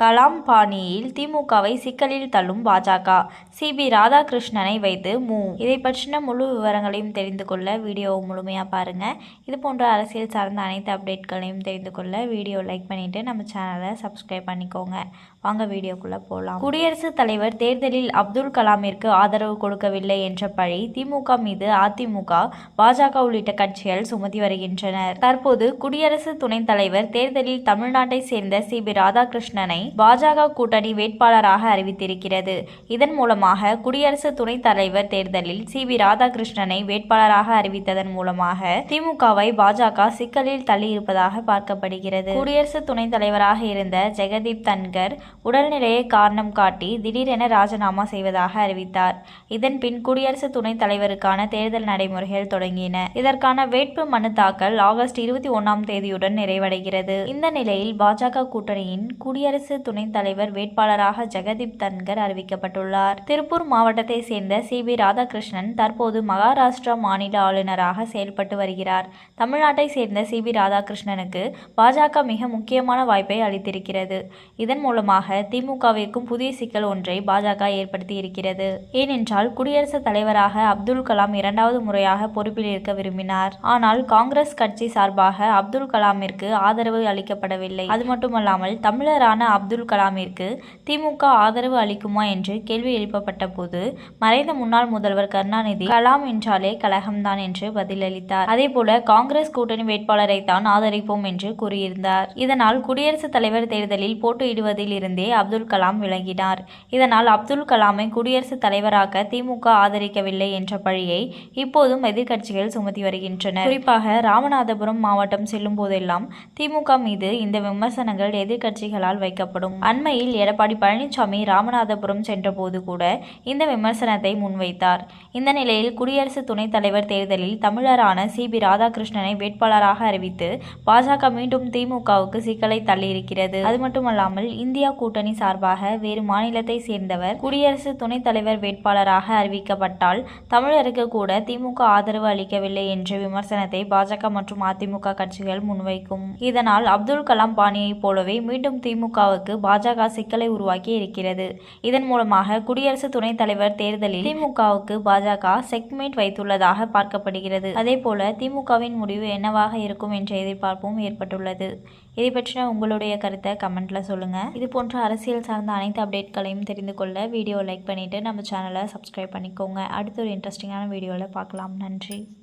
கலாம் பாணியில் திமுகவை சிக்கலில் தள்ளும் பாஜக. சிபி ராதாகிருஷ்ணனை வைத்து மு. இதை பற்றின முழு விவரங்களையும் தெரிந்து கொள்ள வீடியோவை முழுமையாக பாருங்கள் இது போன்ற அரசியல் சார்ந்த அனைத்து அப்டேட்களையும் தெரிந்து கொள்ள வீடியோ லைக் பண்ணிவிட்டு நம்ம சேனலை சப்ஸ்கிரைப் பண்ணிக்கோங்க. வாங்க வீடியோக்குள்ளே போகலாம் குடியரசுத் தலைவர் தேர்தலில் அப்துல் கலாமிற்கு ஆதரவு கொடுக்கவில்லை என்ற பழி திமுக மீது அதிமுக பாஜக உள்ளிட்ட கட்சிகள் சுமத்தி வருகின்றனர். தற்போது குடியரசு துணைத் தலைவர் தேர்தலில் தமிழ்நாட்டை சேர்ந்த சிபி ராதாகிருஷ்ணனை பாஜக கூட்டணி வேட்பாளராக அறிவித்திருக்கிறது. இதன் மூலமாக குடியரசு துணைத் தலைவர் தேர்தலில் சி வி ராதாகிருஷ்ணனை வேட்பாளராக அறிவித்ததன் மூலமாக திமுகவை பாஜக சிக்கலில் தள்ளியிருப்பதாக பார்க்கப்படுகிறது. குடியரசு துணைத் தலைவராக இருந்த ஜெகதீப் தன்கர் உடல்நிலையை காரணம் காட்டி திடீரென ராஜினாமா செய்வதாக அறிவித்தார். இதன் பின் குடியரசு துணைத் தலைவருக்கான தேர்தல் நடைமுறைகள் தொடங்கின. இதற்கான வேட்பு மனு தாக்கல் ஆகஸ்ட் இருபத்தி ஒன்னாம் தேதியுடன் நிறைவடைகிறது. இந்த நிலையில் பாஜக கூட்டணியின் குடியரசு துணைத் தலைவர் வேட்பாளராக ஜெகதீப் தன்கர் அறிவிக்கப்பட்டுள்ளார். திருப்பூர் மாவட்டத்தை சேர்ந்த சி. வி. ராதாகிருஷ்ணன் தற்போது மகாராஷ்டிரா மாநில ஆளுநராக செயல்பட்டு வருகிறார். தமிழ்நாட்டை சேர்ந்த சி. வி. ராதாகிருஷ்ணனுக்கு பாஜக மிக முக்கியமான வாய்ப்பை அளித்திருக்கிறது. இதன் மூலமாக திமுகவிற்கும் புதிய சிக்கல் ஒன்றை பாஜக ஏற்படுத்தி இருக்கிறது ஏனென்றால் குடியரசுத் தலைவராக அப்துல் கலாம் இரண்டாவது முறையாக பொறுப்பில் இருக்க விரும்பினார். ஆனால் காங்கிரஸ் கட்சி சார்பாக அப்துல் கலாமிற்கு ஆதரவு அளிக்கப்படவில்லை. அது மட்டுமல்லாமல் தமிழரான அப்துல் கலாமிற்கு திமுக ஆதரவு அளிக்குமா என்று கேள்வி எழுப்பப்பட்ட போது மறைந்த முன்னாள் முதல்வர் கருணாநிதி கலாம் என்றாலே கழகம்தான் என்று பதிலளித்தார். அதேபோல காங்கிரஸ் கூட்டணி வேட்பாளரை தான் ஆதரிப்போம் என்று கூறியிருந்தார். இதனால் குடியரசுத் தலைவர் தேர்தலில் போட்டியிடுவதில் இருந்தே அப்துல் கலாம் விளங்கினார் இதனால் அப்துல் கலாமை குடியரசுத் தலைவராக திமுக ஆதரிக்கவில்லை என்ற பழியை இப்போதும் எதிர்க்கட்சிகள் சுமத்தி வருகின்றன குறிப்பாக ராமநாதபுரம் மாவட்டம் செல்லும் போதெல்லாம் திமுக மீது இந்த விமர்சனங்கள் எதிர்க்கட்சிகளால் வைக்கப்படும் அண்மையில் எடப்பாடி பழனிசாமி ராமநாதபுரம் சென்றபோது கூட இந்த விமர்சனத்தை முன்வைத்தார். இந்த நிலையில் குடியரசு துணைத் தலைவர் தேர்தலில் தமிழரான சி. பி. ராதாகிருஷ்ணனை வேட்பாளராக அறிவித்து பாஜக மீண்டும் திமுகவுக்கு சிக்கலை தள்ளியிருக்கிறது. அது மட்டுமல்லாமல் இந்தியா கூட்டணி சார்பாக வேறு மாநிலத்தை சேர்ந்தவர் குடியரசு துணைத் தலைவர் வேட்பாளராக அறிவிக்கப்பட்டால் தமிழருக்கு கூட திமுக ஆதரவு அளிக்கவில்லை என்ற விமர்சனத்தை பாஜக மற்றும் அதிமுக கட்சிகள் முன்வைக்கும். இதனால் அப்துல் கலாம் பாணியைப் போலவே மீண்டும் திமுகவுக்கு பாஜக சிக்கலை உருவாக்கி இருக்கிறது. இதன் மூலமாக குடியரசு துணைத் தலைவர் தேர்தலில் திமுகவுக்கு பாஜக செக்மேட் வைத்துள்ளதாக பார்க்கப்படுகிறது. அதேபோல திமுகவின் முடிவு என்னவாக இருக்கும் என்ற எதிர்பார்ப்பும் ஏற்பட்டுள்ளது. இதை பற்றின உங்களுடைய கருத்தை கமெண்ட்ல சொல்லுங்க. இது போன்ற அரசியல் சார்ந்த அனைத்து அப்டேட்களையும் தெரிந்து கொள்ள வீடியோ லைக் பண்ணிட்டு நம்ம சேனலை சப்ஸ்கிரைப் பண்ணிக்கோங்க. அடுத்த ஒரு இன்ட்ரெஸ்டிங்கான வீடியோவில் பார்க்கலாம். நன்றி.